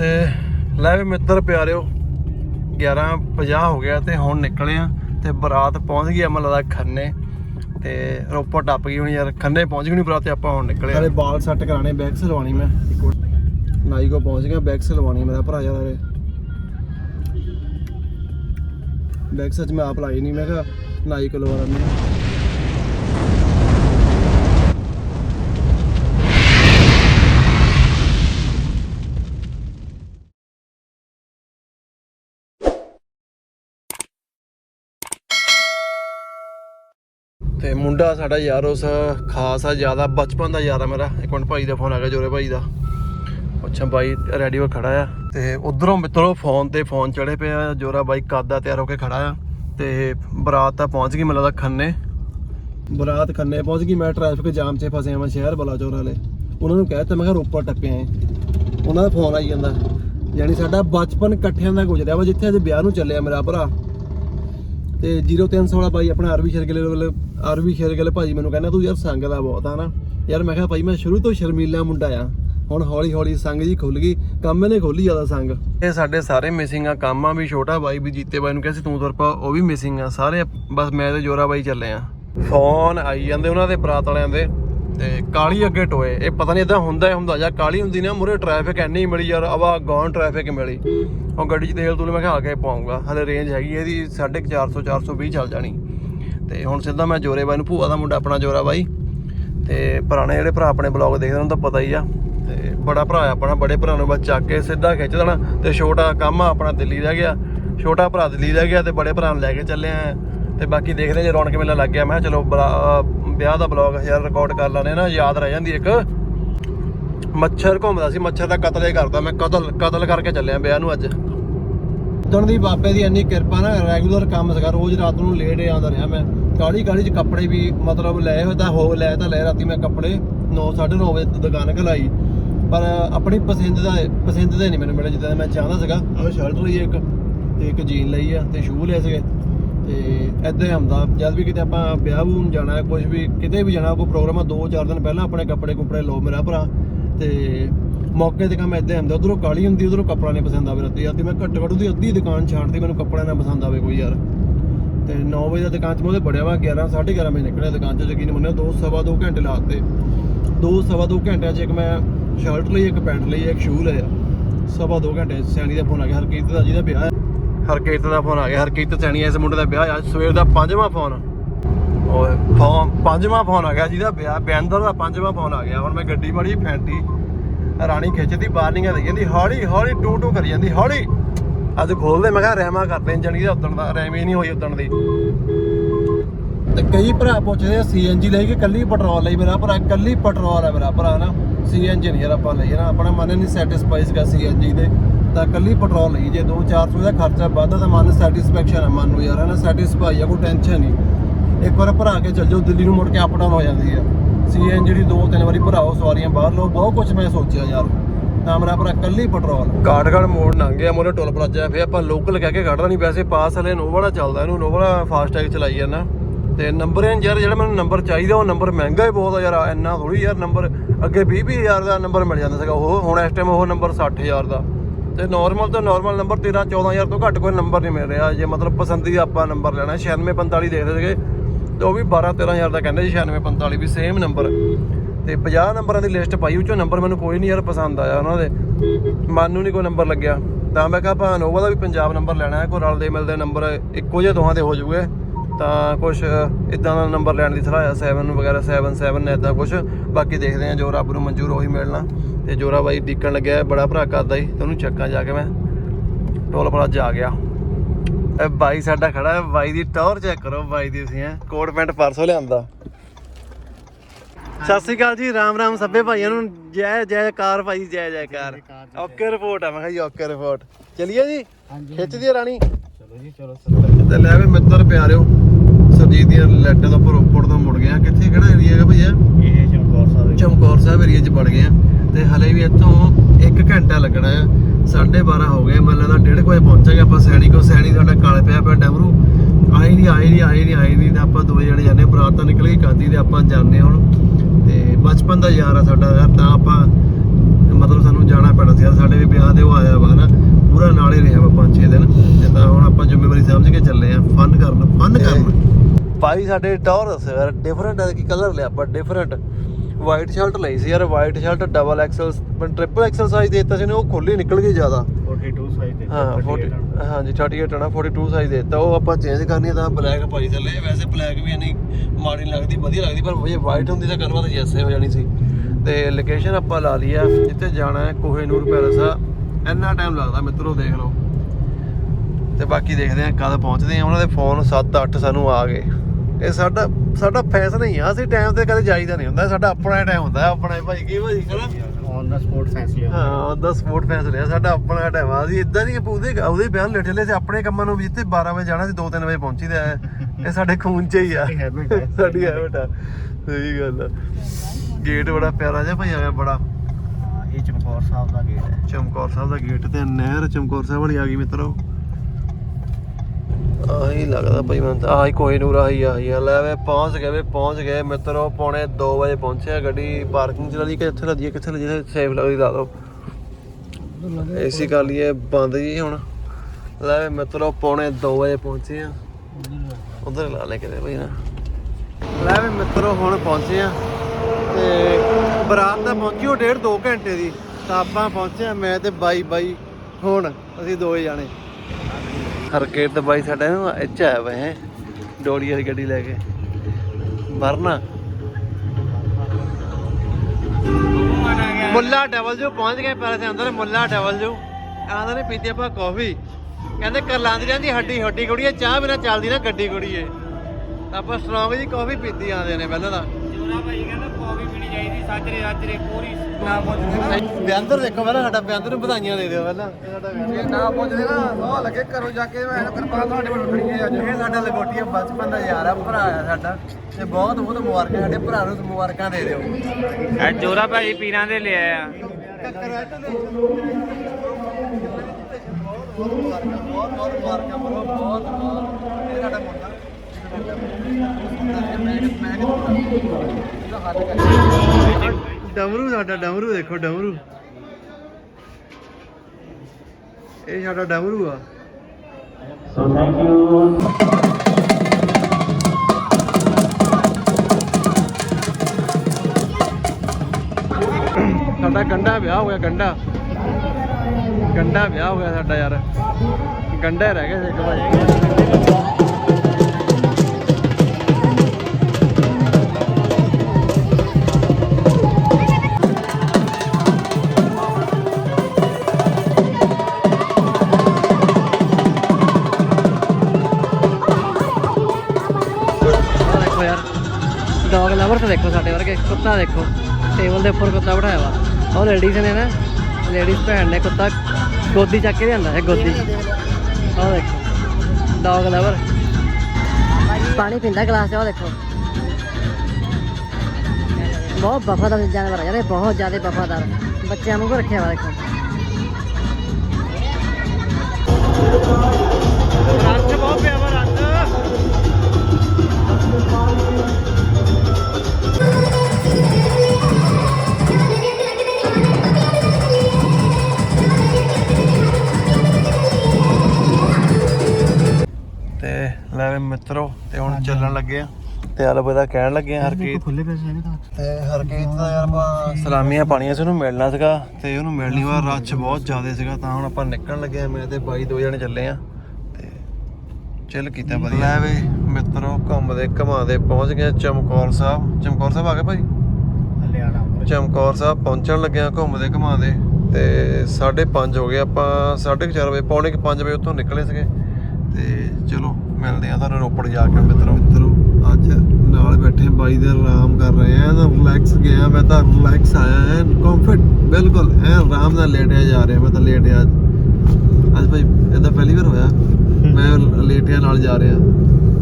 ਤੇ ਲੈ ਵੀ ਮਿੱਤਰ ਪਿਆਰਿਓ 11:50 ਹੋ ਗਿਆ ਤੇ ਹੁਣ ਨਿਕਲੇ ਆ ਤੇ ਬਰਾਤ ਪਹੁੰਚ ਗਈ ਅਮਲ ਦਾ ਖੰਨੇ ਤੇ ਰੋਪੜ ਟੱਪ ਗਈ ਹੁਣ ਯਾਰ, ਖੰਨੇ ਪਹੁੰਚ ਗਈ ਨਹੀਂ ਬਰਾਤ ਤੇ ਆਪਾਂ ਹੁਣ ਨਿਕਲੇ ਹਲੇ ਬਾਲ ਸੈੱਟ ਕਰਾਣੇ ਬੈਗ ਸਲਵਾਣੀ ਮੈਂ। ਨਾਈ ਕੋ ਪਹੁੰਚ ਗਿਆ ਬੈਗ ਸਲਵਾਣੀ ਮੇਰਾ ਭਰਾ ਯਾਰ ਹਲੇ ਬੈਗ ਸੱਚ ਮੈਂ ਆਪ ਲਾਈ ਨਹੀਂ ਮੈਂ ਕਿਹਾ ਨਾਈ ਕੋ ਲਵਾ ਲੈਂਦੇ ਤੇ ਮੁੰਡਾ ਸਾਡਾ ਯਾਰ, ਉਸ ਖਾਸ ਆ, ਜ਼ਿਆਦਾ ਬਚਪਨ ਦਾ ਯਾਰ ਆ ਮੇਰਾ। ਇੱਕ ਮਿੰਟ ਭਾਈ ਦਾ ਫੋਨ ਆ ਗਿਆ, ਜੋਰੇ ਭਾਈ ਦਾ। ਅੱਛਾ ਬਾਈ ਰੈਡੀ ਹੋ ਖੜਾ ਆ? ਤੇ ਉਧਰੋਂ ਮਿੱਤਰੋ, ਫੋਨ ਤੇ ਫੋਨ ਚੜੇ ਪਿਆ ਜੋਰਾ ਬਾਈ ਕਾਦਾ ਤਿਆਰ ਹੋ ਕੇ ਖੜਾ ਆ। ਤੇ ਬਰਾਤ ਤਾਂ ਪਹੁੰਚ ਗਈ ਮੈਨੂੰ ਲੱਗਦਾ ਖੰਨੇ। ਬਰਾਤ ਖੰਨੇ ਪਹੁੰਚ ਗਈ, ਮੈਂ ਟ੍ਰੈਫਿਕ ਜਾਮ 'ਚ ਫਸਿਆ ਮੈਂ ਸ਼ਹਿਰ ਬਲਾਚੌਰ ਵਾਲੇ। ਉਹਨਾਂ ਨੂੰ ਕਹਿ ਤਾ ਮੈਂ ਕਿਹਾ ਰੋਪੜ ਟੱਪਿਆ ਆਏ ਉਹਨਾਂ ਦਾ ਫੋਨ ਆਈ ਜਾਂਦਾ। ਯਾਨੀ ਸਾਡਾ ਬਚਪਨ ਇਕੱਠਿਆਂ ਦਾ ਗੁਜ਼ਰਿਆ ਵਾ, ਜਿੱਥੇ ਅੱਜ ਵਿਆਹ ਨੂੰ ਚੱਲਿਆ ਮੇਰਾ ਭਰਾ। ਤੇ 0300 ਵਾਲਾ ਬਾਈ ਆਪਣਾ ਆਰਵੀ ਸ਼ਰਗਲੇ ਵੱਲ ਆਰਵੀ ਸ਼ਰਗਲੇ ਭਾਜੀ ਮੈਨੂੰ ਕਹਿੰਦਾ, ਤੂੰ ਯਾਰ ਸੰਗ ਦਾ ਬਹੁਤ ਆ ਨਾ। ਯਾਰ ਮੈਂ ਕਿਹਾ ਭਾਈ ਮੈਂ ਸ਼ੁਰੂ ਤੋਂ ਸ਼ਰਮੀਲਾ ਮੁੰਡਾ ਆ। ਹੁਣ ਹੌਲੀ ਹੌਲੀ ਸੰਗ ਜੀ ਖੁੱਲ ਗਈ, ਕੰਮ ਨੇ ਖੋਲੀ ਜ਼ਿਆਦਾ ਸੰਗ। ਇਹ ਸਾਡੇ ਸਾਰੇ ਮਿਸਿੰਗ ਆ, ਕੰਮ ਆ ਵੀ ਛੋਟਾ ਬਾਈ, ਵੀ ਜੀਤੇ ਬਾਈ ਨੂੰ ਕਿਹਾ ਸੀ, ਤੂੰ ਤੁਰ ਪਾ, ਉਹ ਵੀ ਮਿਸਿੰਗ ਆ। ਸਾਰੇ ਬਸ ਮੈਂ ਤੇ ਜੋਰਾ ਬਾਈ ਚੱਲੇ ਆ। ਫੋਨ ਆਈ ਜਾਂਦੇ ਉਹਨਾਂ ਦੇ ਬਰਾਤ ਵਾਲਿਆਂ ਦੇ। ਤੇ ਕਾਲੀ ਅੱਗੇ ਟੋਏ। ਇਹ ਪਤਾ ਨਹੀਂ ਇਦਾਂ ਹੁੰਦਾ ਹੀ ਹੁੰਦਾ। ਜਾਂ ਕਾਲੀ ਹੁੰਦੀ ਨਾ, ਮੁਰੇ ਟ੍ਰੈਫਿਕ ਐਨੀ ਮਿਲੀ ਯਾਰ ਆਵਾ ਗੌਨ ਟ੍ਰੈਫਿਕ ਮਿਲੀ। ਉਹ ਗੱਡੀ 'ਚ ਤੇਲ ਤੂਲ ਮੈਂ ਕਿਹਾ ਆ ਕੇ ਪਾਉਂਗਾ। ਹਲੇ ਰੇਂਜ ਹੈਗੀ ਇਹਦੀ 450 420 ਚੱਲ ਜਾਣੀ। ਤੇ ਹੁਣ ਸਿੱਧਾ ਮੈਂ ਜੋਰੇ ਬਾਈ ਨੂੰ ਭੂਆ ਦਾ ਮੁੰਡਾ, ਆਪਣਾ ਜੋਰਾ ਬਾਈ। ਤੇ ਪੁਰਾਣੇ ਜਿਹੜੇ ਭਰਾ ਆਪਣੇ ਬਲੌਗ ਦੇਖਦੇ ਉਹਨਾਂ ਨੂੰ ਤਾਂ ਪਤਾ ਹੀ ਆ। ਤੇ ਬੜਾ ਭਰਾ ਆਪਣਾ, ਬੜੇ ਭਰਾ ਨੂੰ ਬਸ ਚੱਕ ਕੇ ਸਿੱਧਾ ਖਿੱਚ ਦੇਣਾ। ਤੇ ਛੋਟਾ ਕੰਮ ਆ ਆਪਣਾ ਦਿੱਲੀ ਰਹਿ ਗਿਆ। ਛੋਟਾ ਭਰਾ ਦਿੱਲੀ ਰਹਿ ਗਿਆ ਤੇ ਬੜੇ ਭਰਾ ਨੂੰ ਲੈ ਕੇ ਚੱਲੇ ਆ। ਤੇ ਬਾਕੀ ਦੇਖਦੇ ਜੇ ਰੌਣਕ ਮੇਲਾ ਲੱਗ ਗਿਆ ਮੈਂ ਚਲੋ ਵਿਆਹ ਦਾ ਬਲੌਗ ਯਾਰ ਰਿਕਾਰਡ ਕਰ ਲਾਣੇ ਨਾ ਯਾਦ ਰਹਿ ਜਾਂਦੀ ਇੱਕ। ਮੱਛਰ ਘੁੰਮਦਾ ਸੀ ਮੱਛਰ ਦਾ ਕਤਲ ਹੀ ਕਰਦਾ ਮੈਂ ਕਤਲ ਕਤਲ ਕਰਕੇ ਚੱਲਿਆ ਵਿਆਹ ਨੂੰ ਅੱਜ। ਉਦਣ ਦੀ ਬਾਬੇ ਦੀ ਇੰਨੀ ਕਿਰਪਾ ਨਾ ਰੈਗੂਲਰ ਕੰਮ ਸੀਗਾ ਰੋਜ਼ ਰਾਤ ਨੂੰ ਲੇਟ ਆਉਂਦਾ ਰਿਹਾ ਮੈਂ। ਕਾਲੀ ਕਾਲੀ ਚ ਕੱਪੜੇ ਵੀ ਮਤਲਬ ਲਏ ਹੋਏ ਤਾਂ ਹੋ ਲੈ ਤਾਂ ਲੈ ਰਾਤੀ ਮੈਂ ਕੱਪੜੇ 9 9:30 ਵਜੇ ਦੁਕਾਨ ਖਲਾਈ। ਪਰ ਆਪਣੀ ਪਸੰਦ ਦਾ ਪਸੰਦ ਦੇ ਨਹੀਂ ਮੈਨੂੰ ਮਿਲੇ ਜਿੱਦਾਂ ਮੈਂ ਚਾਹੁੰਦਾ ਸੀਗਾ। ਆਹ ਸ਼ਰਟ ਲਈ ਇੱਕ। ਤੇ ਇੱਕ ਜੀਨ ਲਈ ਆ ਤੇ ਸ਼ੂ ਲਏ ਸੀਗੇ। ਤੇ ਐਦਾਂ ਹੀ ਹੁੰਦਾ। ਜਦ ਵੀ ਕਿਤੇ ਆਪਾਂ ਵਿਆਹ ਵੂਹ ਨੂੰ ਜਾਣਾ ਹੈ ਕੁਝ ਵੀ, ਕਿਤੇ ਵੀ ਜਾਣਾ, ਕੋਈ ਪ੍ਰੋਗਰਾਮ ਆ 2-4 ਦਿਨ ਪਹਿਲਾਂ ਆਪਣੇ ਕੱਪੜੇ ਕੁਪੜੇ ਲਓ ਮੇਰਾ ਭਰਾ। ਤੇ ਮੌਕੇ ਤੇ ਕੰਮ ਐਦਾਂ ਹੁੰਦਾ। ਉਧਰੋਂ ਕਾਲੀ ਹੁੰਦੀ, ਉਧਰੋਂ ਕੱਪੜਾ ਨਹੀਂ ਪਸੰਦ ਆਵੇ ਰਾਤੀ। ਰਾਤੀ ਮੈਂ ਘੱਟ ਘੱਟ ਉਹਦੀ ਅੱਧੀ ਦੁਕਾਨ ਛਾਂਟਦੀ ਮੈਨੂੰ ਕੱਪੜਾ ਨਾ ਪਸੰਦ ਆਵੇ ਕੋਈ ਯਾਰ। ਤੇ 9 ਵਜੇ ਦਾ ਦੁਕਾਨ 'ਚ ਮੈਂ ਉਹਦੇ ਬੜਿਆ ਵਾ 11 11:30 ਵਜੇ ਨਿਕਲਿਆ ਦੁਕਾਨ 'ਚ, ਯਕੀਨ ਮੰਨਿਓ, ਦੋ ਸਵਾ ਦੋ ਘੰਟੇ ਲਾਤੇ ਦੋ ਸਵਾ ਦੋ ਘੰਟਿਆਂ 'ਚ ਇੱਕ ਮੈਂ ਸ਼ਰਟ ਲਈ, ਇੱਕ ਪੈਂਟ ਲਈ, ਇੱਕ ਸ਼ੂ ਲਿਆ ਸਵਾ ਦੋ ਘੰਟੇ 'ਚ ਸਿਆਣੀ ਦਾ ਫੋਨ ਆ ਗਿਆ ਹਰਕੀਤ ਦਾ ਜਿਹਦਾ ਵਿਆਹ ਹੈ ਹਰਕੀਤ ਦਾ ਫੋਨ ਆ ਗਿਆ। ਹਰਕੀਤ ਸਿਆਣੀ ਇਸ ਮੁੰਡੇ ਦਾ ਵਿਆਹ ਅੱਜ ਸਵੇਰ ਦਾ ਪੰਜਵਾਂ ਫੋਨ। ਓਏ, ਫੋਨ, ਪੰਜਵਾਂ ਫੋਨ ਆ ਗਿਆ ਜਿਹਦਾ ਵਿਆਹ ਬੈਂਦਰ ਦਾ ਪੰਜਵਾਂ ਫੋਨ ਆ ਗਿਆ। ਹੁਣ ਮੈਂ ਗੱਡੀ ਬੜੀ ਫੈਂਟੀ, ਰਾਣੀ ਖਿੱਚਦੀ ਵਾਰਨਿੰਗਾਂ ਦੇ ਜਾਂਦੀ, ਹੌਲੀ ਹੌਲੀ ਟੂ ਟੂ ਕਰੀ ਜਾਂਦੀ, ਹੌਲੀ। ਅੱਜ ਖੋਲਦੇ, ਮੈਂ ਕਿਹਾ ਰਹਿਮਾ ਕਰਦੇ ਜਣੀ ਦਾ ਉਦਣ ਦਾ, ਰਹਿਮੀ ਨਹੀਂ ਹੋਈ ਉਦਣ ਦੀ। ਤੇ ਕਈ ਭਰਾ ਪੁੱਛਦੇ ਆ ਸੀਐਨਜੀ ਲਈ ਕਿ ਕੱਲੀ ਪੈਟਰੋਲ ਲਈ? ਮੇਰਾ ਭਰਾ ਕੱਲੀ ਪੈਟਰੋਲ ਹੈ ਮੇਰਾ ਭਰਾ, ਨਾ। ਸੀਐਨਜੀ ਨਹੀਂ ਯਾਰ ਆਪਾਂ ਲਈ, ਨਾ। ਆਪਣਾ ਮਨ ਨਹੀਂ ਸੈਟੀਸਫਾਈ ਸੀਗਾ ਸੀਐਨਜੀ ਦੇ। ਤਾਂ ਕੱਲੀ ਪੈਟਰੋਲ ਲਈ ਜੇ 2-400 ਦਾ ਖਰਚਾ ਵੱਧਦਾ ਤਾਂ ਮਨ ਸੈਟੀਸਫੈਕਸ਼ਨ ਹੈ ਮਨ ਨੂੰ ਯਾਰ ਹੈ ਨਾ ਸੈਟੀਸਫਾਈ ਆ, ਕੋਈ ਟੈਨਸ਼ਨ ਨਹੀਂ। ਇੱਕ ਵਾਰ ਭਰਾ ਕੇ ਚੱਲ ਜਾਓ, ਦਿੱਲੀ ਨੂੰ ਮੁੜ ਕੇ ਅਪ ਡਾਊਨ ਹੋ ਜਾਂਦੀ ਆ। ਸੀਐਨਜੀ ਜਿਹੜੀ ਦੋ ਤਿੰਨ ਵਾਰੀ ਭਰਾਓ, ਸਵਾਰੀਆਂ ਬਾਹਰ ਲਓ, ਬਹੁਤ ਕੁਝ ਮੈਂ ਸੋਚਿਆ ਯਾਰ। ਤਾਂ ਮੇਰਾ ਭਰਾ ਕੱਲੀ ਪੈਟਰੋਲ। ਕਾਠਗੜ ਮੋੜ ਲੰਘ ਗਿਆ ਮੋਰੇ ਟੋਲ ਪਲਾਜ਼ਾ ਫੇ ਆਪਾਂ ਲੋਕਲ ਕਹਿ ਕੇ ਕੱਢਦਾ ਨਹੀਂ ਵੈਸੇ ਪਾਸ ਹਲੇ ਨੋਵਾ ਦਾ ਚੱਲਦਾ, ਇਹਨੂੰ ਨੋਵਾ ਦਾ ਫਾਸਟ ਟੈਗ ਚਲਾਈ ਜਾਂਦਾ। ਤੇ ਨੰਬਰ ਹੈ ਯਾਰ, ਜਿਹੜਾ ਮੈਨੂੰ ਨੰਬਰ ਚਾਹੀਦਾ, ਉਹ ਨੰਬਰ ਮਹਿੰਗਾ ਹੀ ਬਹੁਤ ਆ ਯਾਰ, ਇੰਨਾ ਥੋੜੀ ਯਾਰ ਨੰਬਰ ਅੱਗੇ 20 20000 ਦਾ ਨੰਬਰ ਮਿਲ ਜਾਂਦਾ ਸੀਗਾ, ਉਹ ਹੁਣ ਇਸ ਟਾਈਮ ਉਹ ਨੰਬਰ 60000 ਦਾ। ਤੇ ਨਾਰਮਲ ਤੋਂ ਨਾਰਮਲ ਨੰਬਰ 13 14000 ਤੋਂ ਘੱਟ ਕੋਈ ਨੰਬਰ ਨਹੀਂ ਮਿਲ ਰਿਹਾ। ਜੇ ਮਤਲਬ ਪਸੰਦੀ ਆਪਾਂ ਨੰਬਰ ਲੈਣਾ 96 45 ਦੇਖਦੇ ਸੀਗੇ, ਤੇ ਉਹ ਵੀ 12 13000 ਦਾ ਕਹਿੰਦੇ ਜੀ 96 45 ਵੀ ਸੇਮ ਨੰਬਰ ਤੇ 50 ਨੰਬਰਾਂ ਦੀ ਲਿਸਟ ਪਾਈ ਉਹ ਚੋਂ ਨੰਬਰ ਮੈਨੂੰ ਕੋਈ ਨਹੀਂ ਯਾਰ ਪਸੰਦ ਆਇਆ ਉਹਨਾਂ ਦੇ। ਮਨ ਨੂੰ ਨਹੀਂ ਕੋਈ ਨੰਬਰ ਲੱਗਿਆ। ਤਾਂ ਮੈਂ ਕਿਹਾ, ਆਪਾਂ ਨੋਵਾ ਦਾ ਵੀ ਪੰਜਾਬ ਨੰਬਰ ਲੈਣਾ ਹੈ, ਕੋਈ ਰਲਦੇ ਮਿਲਦੇ ਨੰਬਰ ਇੱਕੋ ਜਿਹੇ ਦੋਹਾਂ ਦੇ ਹੋ ਜੂਗੇ ਤਾਂ ਕੁਝ ਇਦਾਂ ਦਾ ਨੰਬਰ ਲੈਣ ਦੀ ਸਲਾਹ ਆ 7 ਵਗੈਰਾ 7 7 ਨੇ ਇਦਾਂ ਕੁਝ ਬਾਕੀ ਦੇਖਦੇ ਆ ਜੋ ਰੱਬ ਨੂੰ ਮਨਜ਼ੂਰ ਉਹੀ ਮਿਲਣਾ। ਤੇ ਜੋਰਾ ਬਾਈ ਡੀਕਣ ਲੱਗਿਆ ਹੈ, ਬੜਾ ਭਰਾ ਕਰਦਾ ਹੀ ਤੇ ਉਹਨੂੰ ਚੱਕਾਂ ਜਾ ਕੇ ਮੈਂ ਟੋਲ ਪਲਾਜ਼ਾ ਜਾ ਗਿਆ। ਇਹ ਬਾਈ ਸਾਡਾ ਖੜਾ ਹੈ ਬਾਈ ਦੀ ਟੌਰ ਚੈੱਕ ਕਰੋ ਬਾਈ ਦੀ ਤੁਸੀਂ ਹੈ। ਕੋਟ ਪੈਂਟ ਪਰਸੋਂ ਲਿਆਂਦਾ। ਸਤਿ ਸ਼੍ਰੀ ਅਕਾਲ ਜੀ ਰਾਮ ਰਾਮ ਸੱਬੇ ਭਾਈਆਂ ਨੂੰ। ਜੈ ਜੈਕਾਰ ਭਾਈ ਜੈ ਜੈਕਾਰ ਓਕੇ ਰਿਪੋਰਟ ਆ ਮੈਂ ਕਿਹਾ ਓਕੇ ਰਿਪੋਰਟ ਚਲਿਏ ਜੀ? ਖਿੱਚ ਦੀ ਰਾਣੀ। ਚਲੋ ਜੀ ਚਲੋ ਤੇ ਲੈ ਵੀ ਮਿੱਤਰ ਪਿਆਰਿਓ ਸਰਜੀਤ ਦੀਆਂ ਲੈਟਾਂ ਦਾ ਉੱਪਰ ਤੋਂ ਮੁੜ ਗਿਆ ਕਿੱਥੇ ਕਿਹੜਾ ਏਰੀਆ ਹੈਗਾ ਭਈਆ? ਇਹ ਚਮਕੌਰ ਸਾਹਿਬ ਚਮਕੌਰ ਸਾਹਿਬ ਏਰੀਆ 'ਚ ਵੜ ਗਏ ਆ। ਤੇ ਹਲੇ ਵੀ ਇੱਥੋਂ 1 ਘੰਟਾ ਲੱਗਣਾ ਆ। 12:30 ਹੋ ਗਏ ਮੈਨੂੰ ਲੱਗਦਾ 1:30 ਵਜੇ ਪਹੁੰਚਾਂਗੇ ਆਪਾਂ ਸੈਣੀ ਕੋ ਸੈਣੀ ਸਾਡਾ ਕਾਲੇ ਪਿਆ ਪਿਆ ਡੈਮਰੂ। ਆਈ ਨਹੀਂ ਆਈ ਨਹੀਂ ਆਈ ਨਹੀਂ ਆਈ ਨਹੀਂ ਤੇ ਆਪਾਂ ਦੋ ਜਣੇ ਜਾਂਦੇ ਬਰਾਤ ਤਾਂ ਨਿਕਲ ਗਈ ਕਾਦੀ ਤੇ ਆਪਾਂ ਜਾਂਦੇ ਹੁਣ। ਤੇ ਬਚਪਨ ਦਾ ਯਾਰ ਆ ਸਾਡਾ ਯਾਰ ਤਾਂ ਆਪਾਂ ਮਤਲਬ ਸਾਨੂੰ ਜਾਣਾ ਪੈਣਾ ਸੀ। ਸਾਡੇ ਵੀ ਵਿਆਹ ਦੇ ਉਹ ਆਇਆ 5-6 ਦਿਨ। ਤੇ ਤਾਂ ਹੁਣ ਆਪਾਂ ਜ਼ਿੰਮੇਵਾਰੀ ਸਮਝ ਕੇ ਚੱਲੇ ਆ ਫਨ ਕਰਨ ਫਨ ਕਰਨ। ਭਾਈ ਸਾਡੇ ਟੌਰ ਦੱਸੇ ਯਾਰ ਡਿਫਰੈਂਟ ਹੈ ਕਿ ਕਲਰ ਲਿਆ ਆਪਾਂ ਡਿਫਰੈਂਟ ਵਾਈਟ ਸ਼ਰਟ ਲਈ ਸੀ ਯਾਰ ਵਾਈਟ ਸ਼ਰਟ ਡਬਲ ਐਕਸਲ ਮੈਂ ਟ੍ਰਿਪਲ ਐਕਸਲ ਸਾਈਜ਼ ਦਿੱਤਾ ਸੀ ਨੇ ਉਹ ਖੁੱਲੀ ਨਿਕਲ ਗਈ ਜ਼ਿਆਦਾ। 42 ਸਾਈਜ਼ ਦੇ ਹਾਂ 40 ਹਾਂਜੀ 38 ਆਣਾ 42 ਸਾਈਜ਼ ਦੇ ਦਿੱਤਾ ਉਹ ਆਪਾਂ ਚੇਂਜ ਕਰਨੀ ਆ ਤਾਂ ਬਲੈਕ ਭਾਈ ਥੱਲੇ ਵੈਸੇ ਬਲੈਕ ਵੀ ਨਹੀਂ ਮਾੜੀ ਲੱਗਦੀ ਵਧੀਆ ਲੱਗਦੀ ਪਰ ਜੇ ਵਾਈਟ ਹੁੰਦੀ ਤਾਂ ਕਲਰ ਤਾਂ ਜੈਸੇ ਹੋ ਜਾਣੀ ਸੀ। ਤੇ ਲੋਕੇਸ਼ਨ ਆਪਾਂ ਲਾ ਲਈ ਆ ਜਿੱਥੇ ਜਾਣਾ ਹੈ ਕੋਹੇਨੂਰ ਪੈਲਸ ਆ। ਇੰਨਾ ਟਾਈਮ ਲੱਗਦਾ ਮਿੱਤਰੋ ਦੇਖ ਲਓ। ਤੇ ਬਾਕੀ ਦੇਖਦੇ ਆ ਕਦ ਪਹੁੰਚਦੇ ਆ ਉਹਨਾਂ ਦੇ ਫੋਨ 7-8 ਸਾਨੂੰ ਆ ਗਏ। ਇਹ ਸਾਡਾ ਸਾਡਾ ਫੈਸਲਾ ਹੀ ਆ ਅਸੀਂ ਟਾਈਮ ਤੇ ਕਦੇ ਜਾਈਦਾ ਨਹੀਂ ਹੁੰਦਾ ਸਾਡਾ ਆਪਣਾ ਟਾਈਮ ਹੁੰਦਾ ਆਪਣਾ ਭਾਈ ਕੀ ਭਾਈ? ਹਨਾ? ਔਨ ਦਾ ਸਪੋਰਟ ਫੈਸਲੇ ਹਾਂ ਦਾ ਸਪੋਰਟ ਫੈਸਲੇ ਸਾਡਾ ਆਪਣਾ ਟਾਈਮ ਆ। ਅਸੀਂ ਇਦਾਂ ਨਹੀਂ ਉਹਦੇ ਉਹਦੇ ਬਿਆਨ ਲੇਟ ਚਲੇ ਸੀ ਆਪਣੇ ਕੰਮਾਂ ਨੂੰ ਵੀ ਜਿੱਥੇ 12 ਵਜੇ ਜਾਣਾ ਸੀ 2-3 ਵਜੇ ਪਹੁੰਚੀਦਾ ਇਹ ਸਾਡੇ ਖੂਨ 'ਚ ਹੀ ਆ। ਸਾਡੀ ਹੈਬਿਟ ਆ। ਸਹੀ ਗੱਲ ਆ। ਗੇਟ ਬੜਾ ਪਿਆਰਾ ਜਿਹਾ ਭਾਈ ਆਇਆ ਬੜਾ। ਇਹ ਚਮਕੌਰ ਸਾਹਿਬ ਦਾ ਗੇਟ ਹੈ। ਚਮਕੌਰ ਸਾਹਿਬ ਦਾ ਗੇਟ ਤੇ ਨਹਿਰ ਚਮਕੌਰ ਸਾਹਿਬ ਵਾਲੀ ਆ ਗਈ ਮਿੱਤਰੋ। ਆਹੀ ਲੱਗਦਾ ਭਾਈ ਮੈਨੂੰ ਤਾਂ ਆਹੀ ਕੋਈ ਨੂਰ ਆਹੀ ਆਹੀ ਆ। ਲੈ ਵੇ, ਪਹੁੰਚ ਗਏ ਵੇ, ਪਹੁੰਚ ਗਏ। ਮਿੱਤਰੋ ਪੌਣੇ 2 ਵਜੇ ਪਹੁੰਚਿਆ ਗੱਡੀ ਪਾਰਕਿੰਗ ਚ ਲਾ ਲਈ ਕਿ ਇੱਥੇ ਲੱਗੀ ਕਿੱਥੇ ਲੱਗੀ ਜਿੱਥੇ ਸੇਫ ਲੱਗਦੀ ਲਾ ਦੋ ਏਸੀ ਕਰ ਲਈਏ, ਬੰਦ ਜੀ ਹੁਣ। ਲੈ ਵੇ ਮਿੱਤਰੋ ਪੌਣੇ 2 ਵਜੇ ਪਹੁੰਚੇ ਆ। ਉਧਰ ਲਾ ਲੈ ਕਿਤੇ ਭਾਈ ਨਾ। ਲੈ ਵੇ ਮਿੱਤਰੋ ਹੁਣ ਪਹੁੰਚੇ ਆ। ਤੇ ਬਰਾਤ ਤਾਂ ਪਹੁੰਚੀ ਉਹ ਡੇਢ 2 ਘੰਟੇ ਦੀ। ਤਾਂ ਆਪਾਂ ਪਹੁੰਚੇ ਆ, ਮੈਂ ਤੇ ਬਾਈ ਬਾਈ, ਹੁਣ ਅਸੀਂ ਦੋਏ ਜਾਣੇ। ਹਰਕੇਟ ਤੇ ਬਾਈ ਸਾਡਾ ਨਾ ਇੱਚ ਆਇਆ ਵਾ ਹੈ ਡੋੜੀ ਵਾਲੀ ਗੱਡੀ ਲੈ ਕੇ। ਵਰਨਾ। ਮੁੱਲਾ ਡਬਲ ਜੋ, ਪਹੁੰਚ ਗਏ ਪੈਰ ਆਉਂਦਾ ਅੰਦਰ, ਮੁੱਲਾ ਡਬਲ ਜੋ। ਆਂਦਾ ਨੇ, ਪੀਤੀ ਆਪਾਂ ਕਾਫੀ। ਕਹਿੰਦੇ ਕਰ ਲਾਂਦੀ ਜਾਂਦੀ ਹੱਡੀ ਹੱਡੀ ਕੁੜੀਏ, ਚਾਹ ਬਿਨਾ ਚੱਲਦੀ ਨਾ ਗੱਡੀ ਕੁੜੀਏ। ਆਪਾਂ ਸਟਰੋਂਗ ਜੀ ਕਾਫੀ ਪੀਤੀ ਆਂਦੇ ਨੇ ਪਹਿਲਾਂ ਤਾਂ। ਜੋਰਾ ਭਾਈ ਕਹਿੰਦਾ ਕਾਫੀ ਪੀਣੀ ਚਾਹੀਦੀ ਸਾਜਰੇ ਰਾਜਰੇ ਪੂਰੀ ਨਾ ਪੁੱਛਦੇ ਨਾ ਬਿਆੰਦਰ ਦੇਖੋ ਪਹਿਲਾਂ ਸਾਡਾ ਬਿਆੰਦਰ ਨੂੰ ਵਧਾਈਆਂ ਦੇ ਦਿਓ ਪਹਿਲਾਂ। ਇਹ ਸਾਡਾ ਜੇ ਨਾ ਪੁੱਛਦੇ ਨਾ ਉਹ ਲੱਗੇ ਘਰੋਂ ਜਾ ਕੇ ਮੈਂ ਕਿਰਪਾ ਤੁਹਾਡੇ ਕੋਲ ਖੜੀ ਹੈ ਅੱਜ। ਇਹ ਸਾਡਾ ਲਗੋਟੀਆ ਬਚਪਨ ਦਾ ਯਾਰ ਆ ਭਰਾ ਆ ਸਾਡਾ। ਤੇ ਬਹੁਤ ਬਹੁਤ ਮੁਬਾਰਕਾਂ ਸਾਡੇ ਭਰਾ ਨੂੰ ਮੁਬਾਰਕਾਂ ਦੇ ਦਿਓ। ਅੱਜ ਜੋਰਾ ਭਾਈ ਪੀਰਾਂ ਦੇ ਲਿਆ ਆ ਬਹੁਤ ਬਹੁਤ ਮੁਬਾਰਕਾਂ ਬਰੋ ਬਹੁਤ ਬਹੁਤ। ਇਹ ਸਾਡਾ ਮੁੰਡਾ। ਡਮਰੂ ਸਾਡਾ ਡਮਰੂ ਦੇਖੋ ਡਮਰੂ। ਇਹ ਸਾਡਾ ਡਮਰੂ ਆ। ਸੋ ਥੈਂਕ ਯੂ ਸਾਡਾ ਗੰਡਾ ਵਿਆਹ ਹੋ ਗਿਆ ਗੰਡਾ। ਗੰਡਾ ਵਿਆਹ ਹੋ ਗਿਆ ਸਾਡਾ ਯਾਰ। ਗੰਡਾ ਰਹਿ ਗਿਆ ਇੱਕ ਭਾਈ ਡੌਗ ਲਵਰ ਤਾਂ ਦੇਖੋ ਸਾਡੇ ਵਰਗੇ ਕੁੱਤਾ ਦੇਖੋ ਟੇਬਲ ਦੇ ਉੱਪਰ ਕੁੱਤਾ ਬਿਠਾਇਆ ਵਾ ਉਹ ਲੇਡੀਜ਼ ਨੇ ਨਾ ਲੇਡੀਜ਼ ਭੈਣ ਨੇ ਕੁੱਤਾ ਗੋਦੀ ਚੱਕ ਕੇ ਲਿਆਂਦਾ ਹੈ ਗੋਦੀ ਆਹ ਦੇਖੋ ਡੌਗ ਲਵਰ ਪਾਣੀ ਪੀਂਦਾ ਗਲਾਸ ਉਹ ਦੇਖੋ ਬਹੁਤ ਵਫਾਦਾਰ ਜਾਨਵਰ ਹੈ ਯਾਰ ਇਹ ਬਹੁਤ ਜ਼ਿਆਦਾ ਵਫਾਦਾਰ ਬੱਚਿਆਂ ਨੂੰ ਰੱਖਿਆ ਵਾ ਦੇਖੋ ਲੱਗੇ ਆ ਤੇ ਆਲਬ ਇਹਦਾ ਕਹਿਣ ਲੱਗੇ ਆ ਹਰਕੀਤ। ਖੁੱਲੇ ਪੈਸੇ ਨੇ ਤਾਂ ਤੇ ਹਰਕੀਤ ਦਾ ਯਾਰ ਆਪਾਂ ਸਲਾਮੀਆਂ ਪਾਣੀਆਂ ਸੀ ਉਹਨੂੰ ਮਿਲਣਾ ਸੀਗਾ ਤੇ ਉਹਨੂੰ ਮਿਲਣੀ ਵਾਰ ਰੱਛ ਬਹੁਤ ਜ਼ਿਆਦਾ ਸੀਗਾ ਤਾਂ ਹੁਣ ਆਪਾਂ ਨਿਕਲਣ ਲੱਗੇ ਆ ਮੈਂ ਤੇ ਬਾਈ ਦੋ ਜਣੇ ਚੱਲੇ ਆ ਤੇ ਚੱਲ ਕੀਤਾ ਵਧੀਆ। ਲੈ ਵੇ ਮਿੱਤਰੋ ਘੁੰਮਦੇ ਘਮਾਦੇ ਪਹੁੰਚ ਗਏ ਚਮਕੌਰ ਸਾਹਿਬ। ਚਮਕੌਰ ਸਾਹਿਬ ਆ ਗਏ ਭਾਈ? ਹਲਿਆਣਾ ਚਮਕੌਰ ਸਾਹਿਬ ਪਹੁੰਚਣ ਲੱਗੇ ਆ ਘੁੰਮਦੇ ਘਮਾਦੇ ਤੇ 5:30 ਹੋ ਗਏ ਆਪਾਂ 4:30 ਵਜੇ ਪੌਣੇ 5 ਵਜੇ ਉੱਥੋਂ ਨਿਕਲੇ ਸੀਗੇ। ਤੇ ਚਲੋ ਮਿਲਦੇ ਆ ਤੁਹਾਨੂੰ ਰੋਪੜ ਜਾ ਕੇ ਮਿੱਤਰੋ। ਮਿੱਤਰੋ। ਅੱਜ ਨਾਲ ਬੈਠੇ ਬਾਈ ਦੇ ਆਰਾਮ ਕਰ ਰਹੇ ਆ ਤਾਂ ਰਿਲੈਕਸ ਗਿਆ ਮੈਂ ਤਾਂ ਰਿਲੈਕਸ ਆਇਆ ਐ ਕੰਫਰਟ ਬਿਲਕੁਲ ਐ ਆਰਾਮ ਨਾਲ ਲੇਟਿਆ ਜਾ ਰਿਹਾ ਮੈਂ ਤਾਂ ਲੇਟਿਆ ਅੱਜ। ਭਾਈ ਇਹਦਾ ਪਹਿਲੀ ਵਾਰ ਹੋਇਆ। ਮੈਂ ਲੇਟਿਆ ਨਾਲ ਜਾ ਰਿਹਾ।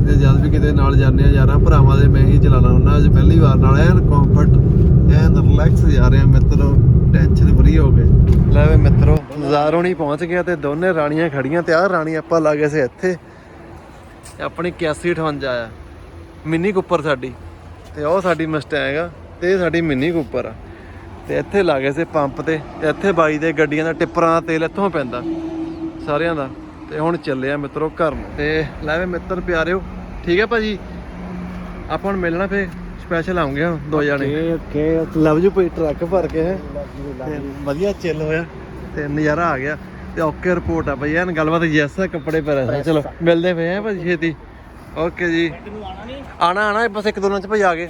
ਤੇ ਜਦ ਵੀ ਕਿਤੇ ਨਾਲ ਜਾਂਦੇ ਆ ਯਾਰਾਂ ਭਰਾਵਾਂ ਦੇ ਮੈਂ ਹੀ ਚਲਾਣਾ ਹੁੰਦਾ। ਅੱਜ ਪਹਿਲੀ ਵਾਰ ਨਾਲ ਐਨ ਕੰਫਰਟ ਐਨ ਰਿਲੈਕਸ ਜਾ ਰਿਹਾ ਮਿੱਤਰੋ ਟੈਨਸ਼ਨ ਫਰੀ ਹੋ ਗਏ। ਲੈ ਵੇ ਮਿੱਤਰੋ ਜ਼ਾਰੋਂ ਨਹੀਂ ਪਹੁੰਚ ਗਿਆ ਤੇ ਦੋਨੇ ਰਾਣੀਆਂ ਖੜੀਆਂ ਤੇ ਆਹ ਰਾਣੀ ਆਪਾਂ ਲਾ ਗਏ ਸੀ ਇੱਥੇ। ਆਪਣੀ 8158 ਆ। ਮਿੰਨੀ ਕੁੱਪਰ ਸਾਡੀ। ਤੇ ਉਹ ਸਾਡੀ ਮਸਟੈਂਗ ਆ ਤੇ ਇਹ ਸਾਡੀ ਮਿੰਨੀ ਕੁੱਪਰ ਆ। ਤੇ ਇੱਥੇ ਲਾ ਗਏ ਸੀ ਪੰਪ ਤੇ ਤੇ ਇੱਥੇ ਬਾਈ ਦੇ ਗੱਡੀਆਂ ਦਾ ਟਿੱਪਰਾਂ ਦਾ ਤੇਲ ਇੱਥੋਂ ਪੈਂਦਾ ਸਾਰਿਆਂ ਦਾ। ਤੇ ਹੁਣ ਚੱਲੇ ਆ ਮਿੱਤਰੋ ਘਰ ਨੂੰ। ਤੇ ਲੈ ਵੇ ਮਿੱਤਰ ਪਿਆਰਿਓ ਠੀਕ ਹੈ ਭਾਜੀ? ਆਪਾਂ ਹੁਣ ਮਿਲਣਾ ਫੇ ਸਪੈਸ਼ਲ ਆਉਂਗੇ ਹੁਣ ਦੋ ਜਣੇ। ਓਕੇ ਲਵ ਯੂ ਭਾਈ ਟਰੱਕ ਭਰ ਕੇ ਹੈ। ਤੇ ਵਧੀਆ ਚਿੱਲ ਹੋਇਆ। ਤੇ ਨਜ਼ਾਰਾ ਆ ਗਿਆ। ਤੇ ਓਕੇ ਰਿਪੋਰਟ ਆ ਭਾਈ ਐਨ ਗੱਲਬਾਤ ਯੈਸ ਕੱਪੜੇ ਪਰ ਚਲੋ ਮਿਲਦੇ ਪਏ ਆ ਭਾਜੀ ਛੇਤੀ। ਓਕੇ ਜੀ। ਆਣਾ ਆਣਾ ਬਸ ਇੱਕ ਦੋ ਦਿਨਾਂ ਚ ਭਾਈ ਆ ਗਏ।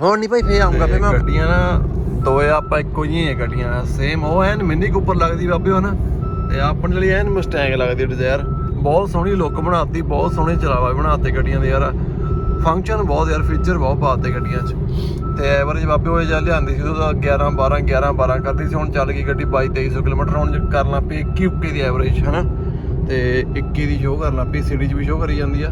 ਹੁਣ ਨਹੀਂ ਭਾਈ ਫੇਰ ਆਉਂਗਾ ਫੇਰ ਮੈਂ ਗੱਡੀਆਂ ਨਾ ਦੋ ਆ ਆਪਾਂ ਇੱਕੋ ਜਿਹੀਆਂ ਹੀ ਗੱਡੀਆਂ ਸੇਮ ਉਹ ਐਨ ਮਿੰਨੀ ਕੂਪਰ ਲੱਗਦੀ ਬਾਬੇ ਉਹ ਨਾ ਤੇ ਆਪਣੇ ਲਈ ਐਨ ਮਸਟੈਂਗ ਲੱਗਦੀ ਡਿਜ਼ਾਇਰ ਬਹੁਤ ਸੋਹਣੀ ਲੁੱਕ ਬਣਾਤੀ ਬਹੁਤ ਸੋਹਣੇ ਚਲਾਵਾ ਬਣਾਤੇ ਗੱਡੀਆਂ ਦੇ ਯਾਰ। ਫੰਕਸ਼ਨ ਬਹੁਤ ਯਾਰ ਫੀਚਰ ਬਹੁਤ ਪਾਤੇ ਗੱਡੀਆਂ 'ਚ। ਤੇ ਐਵਰੇਜ ਬਾਬੇ ਉਹ ਜਾਂ ਲਿਆਂਦੀ ਸੀ ਉਹਦਾ 11 12 11 12 ਕਰਦੀ ਸੀ ਹੁਣ ਚੱਲ ਗਈ ਗੱਡੀ 22 2300 ਕਿਲੋਮੀਟਰ ਹੁਣ ਕਰਨ ਲੱਗ ਪਈ 21 21 ਦੀ ਐਵਰੇਜ ਹਨਾ? ਤੇ 21 ਦੀ ਸ਼ੋਅ ਕਰਨ ਲੱਗ ਪਈ ਸਿਟੀ 'ਚ ਵੀ ਸ਼ੋਅ ਕਰੀ ਜਾਂਦੀ ਆ।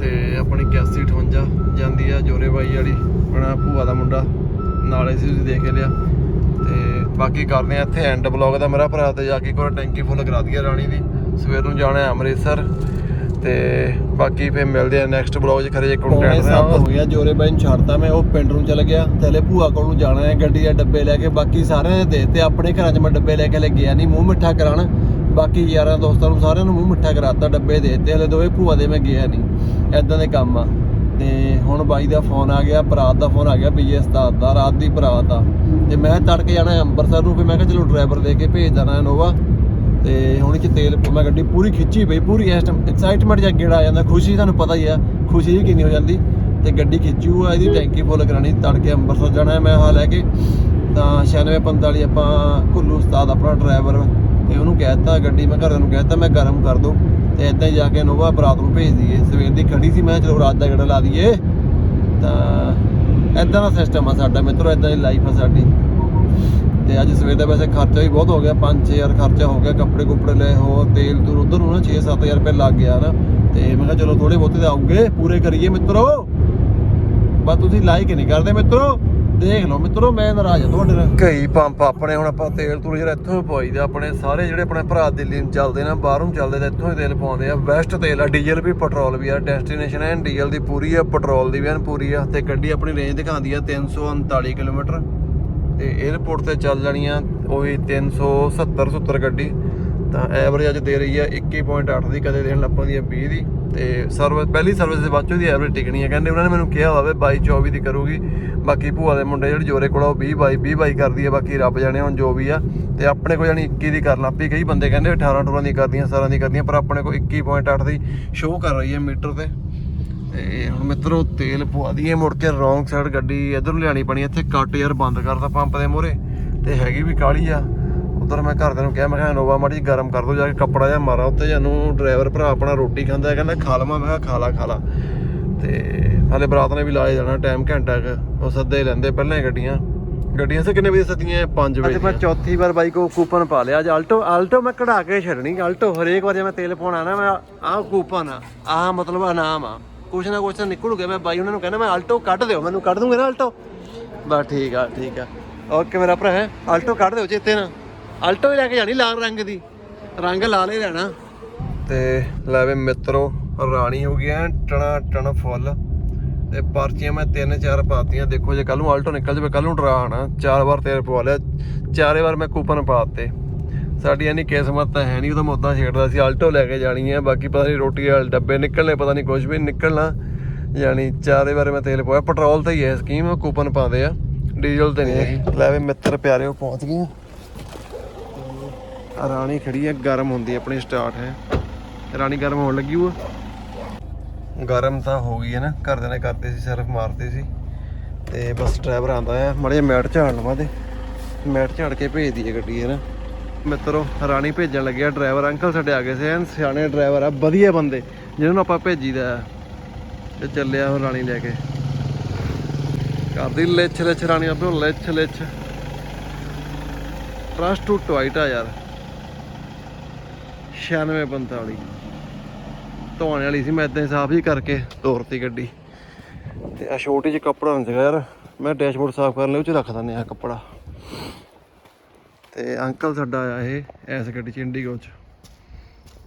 ਤੇ ਆਪਣੀ 8158 ਜਾਂਦੀ ਆ ਜੋਰੇ ਬਾਈ ਵਾਲੀ ਆਪਣਾ ਭੂਆ ਦਾ ਮੁੰਡਾ। ਨਾਲੇ ਸੀ ਤੁਸੀਂ ਦੇਖ ਲਿਆ। ਤੇ ਬਾਕੀ ਕਰਦੇ ਆ ਇੱਥੇ ਐਂਡ ਬਲੌਗ ਦਾ ਮੇਰਾ ਭਰਾ ਤੇ ਜਾ ਕੇ ਵਾਰ ਟੈਂਕੀ ਫੁੱਲ ਕਰਾ ਦਈਏ ਰਾਣੀ ਦੀ। ਸਵੇਰ ਨੂੰ ਜਾਣਾ ਹੈ ਅੰਮ੍ਰਿਤਸਰ। ਤੇ ਬਾਕੀ ਫੇਰ ਮਿਲਦੇ ਆ ਨੈਕਸਟ ਬਲੌਗ 'ਚ ਖਰੇ ਜੇ ਕੰਟੈਂਟ ਸਭ ਹੋ ਗਿਆ ਜੋਰੇ ਬਾਈ ਨੂੰ ਛੱਡਤਾ ਮੈਂ ਉਹ ਪਿੰਡ ਨੂੰ ਚਲ ਗਿਆ। ਥਲੇ ਭੂਆ ਕੋਲ ਨੂੰ ਜਾਣਾ ਹੈ ਗੱਡੀ ਦੇ ਡੱਬੇ ਲੈ ਕੇ। ਬਾਕੀ ਸਾਰਿਆਂ ਨੇ ਦੇ ਤੇ ਆਪਣੇ ਘਰਾਂ 'ਚ ਮੈਂ ਡੱਬੇ ਲੈ ਕੇ ਲੈ ਗਿਆ ਨਹੀਂ ਮੂੰਹ ਮਿੱਠਾ ਕਰਾਣ ਬਾਕੀ ਯਾਰਾਂ ਦੋਸਤਾਂ ਨੂੰ ਸਾਰਿਆਂ ਨੂੰ ਮੂੰਹ ਮਿੱਠਾ ਕਰਾਤਾ, ਡੱਬੇ ਦੇ ਦਿੱਤੇ, ਹਲੇ ਦੋਵੇਂ ਭੂਆ ਦੇ ਮੈਂ ਗਿਆ ਨਹੀਂ। ਐਦਾਂ ਦੇ ਕੰਮ ਆ। ਤੇ ਹੁਣ ਬਾਈ ਦਾ ਫੋਨ ਆ ਗਿਆ ਬਰਾਤ ਦਾ ਫੋਨ ਆ ਗਿਆ, ਬੀਏ ਉਸਤਾਦ ਦਾ, ਰਾਤ ਦੀ ਬਰਾਤ ਆ। ਤੇ ਮੈਂ ਤੜਕੇ ਜਾਣਾ ਅੰਮ੍ਰਿਤਸਰ ਨੂੰ ਵੀ ਮੈਂ ਕਿਹਾ ਚਲੋ ਡਰਾਈਵਰ ਦੇ ਕੇ ਭੇਜ ਦੇਣਾ ਇਨੋਵਾ ਤੇ ਹੁਣ ਇਹ ਤੇਲ ਮੈਂ ਗੱਡੀ ਪੂਰੀ ਖਿੱਚੀ ਪਈ, ਪੂਰੀ ਇਸ ਟਾਈਮ ਐਕਸਾਈਟਮੈਂਟ ਜਾਂ ਗੇੜਾ ਆ ਜਾਂਦਾ, ਖੁਸ਼ੀ ਤੁਹਾਨੂੰ ਪਤਾ ਹੀ ਆ, ਖੁਸ਼ੀ ਕਿੰਨੀ ਹੋ ਜਾਂਦੀ। ਤੇ ਗੱਡੀ ਖਿੱਚੀ ਆ ਇਹਦੀ ਟੈਂਕੀ ਫੁੱਲ ਕਰਾਣੀ ਤੜਕੇ ਅੰਮ੍ਰਿਤਸਰ ਜਾਣਾ ਮੈਂ ਹਾਂ ਲੈ ਕੇ ਤਾਂ 9645 ਆਪਾਂ ਘੁੱਲੂ ਉਸਤਾਦ, ਆਪਣਾ ਡਰਾਈਵਰ ਤੇ ਉਹਨੂੰ ਕਹਿਤਾ ਗੱਡੀ, ਮੈਂ ਘਰ ਨੂੰ ਕਹਿਤਾ ਮੈਂ ਗਰਮ ਕਰ ਦੋ। ਤੇ ਇਦਾਂ ਹੀ ਜਾ ਕੇ ਨੋਵਾ ਬਰਾਤ ਨੂੰ ਭੇਜ ਦਈਏ। ਸਵੇਰ ਦੀ ਖੜੀ ਸੀ, ਮੈਂ ਕਿਹਾ, ਚਲੋ ਰਾਤ ਦਾ ਗੇੜਾ ਲਾ ਦਈਏ। ਤਾਂ ਇਦਾਂ ਦਾ ਸਿਸਟਮ ਆ ਸਾਡਾ ਮਿੱਤਰੋ ਇਦਾਂ ਦੀ ਲਾਈਫ ਆ ਸਾਡੀ। ਤੇ ਅੱਜ ਸਵੇਰ ਦਾ ਵੈਸੇ ਖਰਚਾ ਵੀ ਬਹੁਤ ਹੋ ਗਿਆ 5-6000 ਖਰਚਾ ਹੋ ਗਿਆ, ਕੱਪੜੇ ਕੁਪੜੇ ਲਏ ਹੋ ਤੇਲ ਤੂਲ ਉਧਰ ਨੂੰ ਨਾ 6-7000 ਰੁਪਏ ਲੱਗ ਗਿਆ ਨਾ। ਤੇ ਮੈਂ ਕਿਹਾ, ਚਲੋ ਥੋੜੇ ਬਹੁਤੇ ਤਾਂ ਆਉਗੇ ਪੂਰੇ ਕਰੀਏ ਮਿੱਤਰੋ। ਬਸ ਤੁਸੀਂ ਲਾਈਕ ਨਹੀਂ ਕਰਦੇ ਮਿੱਤਰੋ। ਦੇਖ ਲਓ ਮਿੱਤਰੋ, ਮੈਂ ਨਾਰਾਜ਼ ਹਾਂ ਤੁਹਾਡੇ ਨਾਲ। ਕਈ ਪੰਪ ਆਪਣੇ ਹੁਣ ਆਪਾਂ ਤੇਲ ਤੂਲ ਜਿਹੜਾ ਇੱਥੋਂ ਪਵਾਈਦਾ ਆਪਣੇ ਸਾਰੇ ਜਿਹੜੇ ਆਪਣੇ ਭਰਾ ਦਿੱਲੀ ਨੂੰ ਚੱਲਦੇ ਨੇ, ਬਾਹਰੋਂ ਚੱਲਦੇ ਤਾਂ ਇੱਥੋਂ ਹੀ ਤੇਲ ਪਾਉਂਦੇ ਆ। ਬੈਸਟ ਤੇਲ ਆ, ਡੀਜ਼ਲ ਵੀ ਪੈਟਰੋਲ ਵੀ ਆ, ਡੈਸਟੀਨੇਸ਼ਨ ਐਨ ਡੀਜ਼ਲ ਦੀ ਪੂਰੀ ਆ, ਪੈਟਰੋਲ ਦੀ ਵੀ ਐਨ ਪੂਰੀ ਆ, ਤੇ ਗੱਡੀ ਆਪਣੀ ਰੇਂਜ ਦਿਖਾਉਂਦੀ ਆ 339 ਕਿਲੋਮੀਟਰ। ਤੇ 에어ਪੋਰਟ ਤੇ ਚੱਲ ਜਾਣੀ ਆ ਉਹੀ 370 70 ਗੱਡੀ। ਤਾਂ ਐਵਰੇਜ ਅੱਜ ਦੇ ਰਹੀ ਆ 21.8 ਦੀ, ਕਦੇ ਦੇਣ ਲੱਪਾਂ ਦੀ ਆ 20 ਦੀ ਤੇ ਸਰਵਿਸ ਪਹਿਲੀ ਸਰਵਿਸ ਦੇ ਬਾਅਦ ਚੋਂ ਦੀ ਐਵਰੇਜ ਟਿਕਣੀ ਹੈ ਕਹਿੰਦੇ ਉਹਨਾਂ ਨੇ ਮੈਨੂੰ ਕਿਹਾ ਹੋਵੇ 22 24 ਦੀ ਕਰੂਗੀ, ਬਾਕੀ ਭੂਆ ਦੇ ਮੁੰਡੇ ਜਿਹੜੇ ਜੋਰੇ ਕੋਲ ਉਹ 20 ਬਾਈ 20 ਬਾਈ ਕਰਦੀ ਹੈ ਬਾਕੀ ਰੱਬ ਜਾਣੇ ਹੁਣ ਜੋ ਵੀ ਆ। ਤੇ ਆਪਣੇ ਕੋਲ ਜਾਨੀ 21 ਦੀ ਕਰ ਲੱਪੀ, ਕਈ ਬੰਦੇ ਕਹਿੰਦੇ 18 18 ਦੀ ਕਰਦੀਆਂ 17 ਦੀ ਕਰਦੀਆਂ, ਪਰ ਆਪਣੇ ਕੋਲ 21.8 ਦੀ ਸ਼ੋਅ ਕਰ ਰਹੀ ਹੈ ਮੀਟਰ ਤੇ। ਤੇ ਹੁਣ ਮਿੱਤਰੋ, ਤੇਲ ਪਵਾ ਦਈਏ, ਮੁੜ ਕੇ ਰੌਂਗ ਸਾਈਡ ਗੱਡੀ ਇਧਰ ਨੂੰ ਲਿਆਣੀ ਪਣੀ ਇੱਥੇ ਕੱਟ ਯਾਰ ਬੰਦ ਕਰਤਾ ਪੰਪ ਦੇ ਮੂਹਰੇ, ਤੇ ਹੈਗੀ ਵੀ ਕਾਲੀ ਆ। ਉਧਰ ਮੈਂ ਘਰਦਿਆਂ ਨੂੰ ਕਿਹਾ ਮੈਂ ਕਿਹਾ ਨੋਵਾ ਮਾੜੀ ਗਰਮ ਕਰ ਦੋ ਜਾ ਕੇ ਕੱਪੜਾ ਜਿਹਾ ਮਾਰਾ ਉੱਤੇ ਜਾਨੂੰ ਡਰਾਈਵਰ ਭਰਾ ਆਪਣਾ ਰੋਟੀ ਖਾਂਦਾ ਹੈ ਕਹਿੰਦਾ ਖਾ ਲਵਾਂ। ਮੈਂ ਕਿਹਾ ਖਾ ਲਾ ਖਾ ਲਾ। ਤੇ ਹਾਲੇ ਬਰਾਤ ਨੇ ਵੀ ਲਾਏ ਜਾਣਾ ਟਾਈਮ ਘੰਟਾ ਕੁ ਉਹ ਸੱਦੇ ਲੈਂਦੇ ਪਹਿਲਾਂ ਹੀ ਗੱਡੀਆਂ। ਗੱਡੀਆਂ ਸੇ ਕਿੰਨੇ ਵਜੇ ਸੱਦੀਆਂ 5 ਵਜੇ। ਮੈਂ ਚੌਥੀ ਵਾਰ ਬਾਈ ਕੋ ਕੂਪਨ ਪਾ ਲਿਆ। ਅੱਜ ਆਲਟੋ ਆਲਟੋ ਮੈਂ ਕਢਾ ਕੇ ਛੱਡਣੀ ਆਲਟੋ ਹਰੇਕ ਵਾਰ ਜੇ ਮੈਂ ਤੇਲ ਪਾਉਣਾ ਨਾ ਮੈਂ ਆਹ ਕੂਪਨ ਆ ਆਹ ਮਤਲਬ ਇਨਾਮ ਆ। ਕੁਛ ਨਾ ਕੁਛ ਤਾਂ ਨਿਕਲੂਗਾ ਮੈਂ ਬਾਈ ਉਹਨਾਂ ਨੂੰ ਕਹਿੰਦਾ ਮੈਂ ਆਲਟੋ ਕੱਢ ਦਿਓ ਮੈਨੂੰ ਕੱਢ ਦੂੰਗੇ ਨਾ ਆਲਟੋ ਬਸ ਠੀਕ ਆ ਠੀਕ ਆ। ਓਕੇ ਮੇਰਾ ਭਰਾ ਹੈ ਆਲਟੋ ਕੱਢ ਦਿਓ ਚੇਤੇ ਨਾ ਆਲਟੋ ਹੀ ਲੈ ਕੇ ਜਾਣੀ ਲਾਲ ਰੰਗ ਦੀ। ਰੰਗ ਲਾਲ ਹੀ ਲੈਣਾ ਤੇ ਲੈ ਵੇ ਮਿੱਤਰੋ, ਰਾਣੀ ਹੋ ਗਿਆ ਟਣਾ ਟਣ ਫੁੱਲ। ਤੇ ਪਰਚੀਆਂ ਮੈਂ ਤਿੰਨ ਚਾਰ ਪਾਤੀਆਂ, ਦੇਖੋ ਜੇ ਕੱਲ ਨੂੰ ਆਲਟੋ ਨਿਕਲ ਜਾਵੇ ਕੱਲ ਨੂੰ ਡਰਾ ਆਣਾ ਚਾਰ ਵਾਰ ਤੇਲ ਪਵਾ ਲਿਆ, ਚਾਰੇ ਵਾਰ ਮੈਂ ਕੂਪਨ ਪਾਤੇ। ਸਾਡੀ ਇੰਨੀ ਕਿਸਮਤ ਤਾਂ ਹੈ ਨਹੀਂ ਉਹਦਾ ਮੁੱਦਾ ਛੇੜਦਾ ਸੀ, ਆਲਟੋ ਲੈ ਕੇ ਜਾਣੀ ਹੈ ਬਾਕੀ ਪਤਾ ਨਹੀਂ ਰੋਟੀ ਵਾਲੇ ਡੱਬੇ ਨਿਕਲਣੇ, ਪਤਾ ਨਹੀਂ ਕੁਝ ਵੀ ਨਿਕਲਣਾ। ਯਾਨੀ ਚਾਰੇ ਵਾਰ ਮੈਂ ਤੇਲ ਪਵਾਇਆ, ਪੈਟਰੋਲ ਤੇ ਹੀ ਹੈ ਸਕੀਮ, ਕੂਪਨ ਪਾਉਂਦੇ ਆ, ਡੀਜ਼ਲ ਤੇ ਨਹੀਂ ਹੈਗੀ। ਲੈ ਵੇ ਮਿੱਤਰ ਪਿਆਰਿਓ, ਪਹੁੰਚ ਗਏ ਰਾਣੀ ਖੜੀ ਹੈ, ਗਰਮ ਹੁੰਦੀ ਹੈ, ਆਪਣੀ ਸਟਾਰਟ ਹੈ। ਰਾਣੀ ਗਰਮ ਹੋਣ ਲੱਗੀ ਉਹ ਗਰਮ ਤਾਂ ਹੋ ਗਈ ਹੈ ਨਾ, ਘਰਦਿਆਂ ਨੇ ਕਰਤੇ ਸੀ, ਸਿਰਫ ਮਾਰਤੇ ਸੀ। ਤੇ ਬਸ ਡਰਾਈਵਰ ਆਂਦਾ ਆ ਮੜੇ ਮੈਟ ਝਾੜ ਲਵਾਂ ਤੇ। ਮੈਟ ਝਾੜ ਕੇ ਭੇਜਦੀ ਹੈ ਗੱਡੀ, ਹੈ ਨਾ। ਮਿੱਤਰੋ, ਰਾਣੀ ਭੇਜਣ ਲੱਗਿਆ ਡਰਾਈਵਰ। ਅੰਕਲ ਸਾਡੇ ਆ ਗਏ ਸੀ, ਐਨ ਸਿਆਣੇ ਡਰਾਈਵਰ ਆ, ਵਧੀਆ ਬੰਦੇ, ਜਿਹਨਾਂ ਨੂੰ ਆਪਾਂ ਭੇਜੀਦਾ ਆ। ਤੇ ਚੱਲਿਆ ਉਹ ਰਾਣੀ ਲੈ ਕੇ। ਕਰਦੀ ਲਿੱਛ ਲਿੱਛ ਰਾਣੀ ਆਪੇ ਹੁਣ ਲਿੱਛ ਲਿੱਛ ਟਰਸਟ ਟੂ ਟਵਾਈਟ ਆ ਯਾਰ। 9645. ਧੋਣ ਵਾਲੀ ਸੀ, ਮੈਂ ਇਦਾਂ ਹੀ ਸਾਫ਼ ਹੀ ਕਰਕੇ ਤੋਰਤੀ ਗੱਡੀ। ਤੇ ਆ ਛੋਟੀ ਜਿਹੀ ਕੱਪੜਾ ਹੁੰਦਾ ਸੀਗਾ ਯਾਰ। ਮੈਂ ਡੈਸ਼ਬੋਰਡ ਸਾਫ਼ ਕਰਨ ਲਈ ਉਹ ਚ ਰੱਖ ਦਿੰਦੇ ਆ ਕੱਪੜਾ। ਤੇ ਅੰਕਲ ਸਾਡਾ ਆਇਆ ਇਹ ਐਸ ਗੱਡੀ ਚ ਇੰਡੀਗੋ ਚ।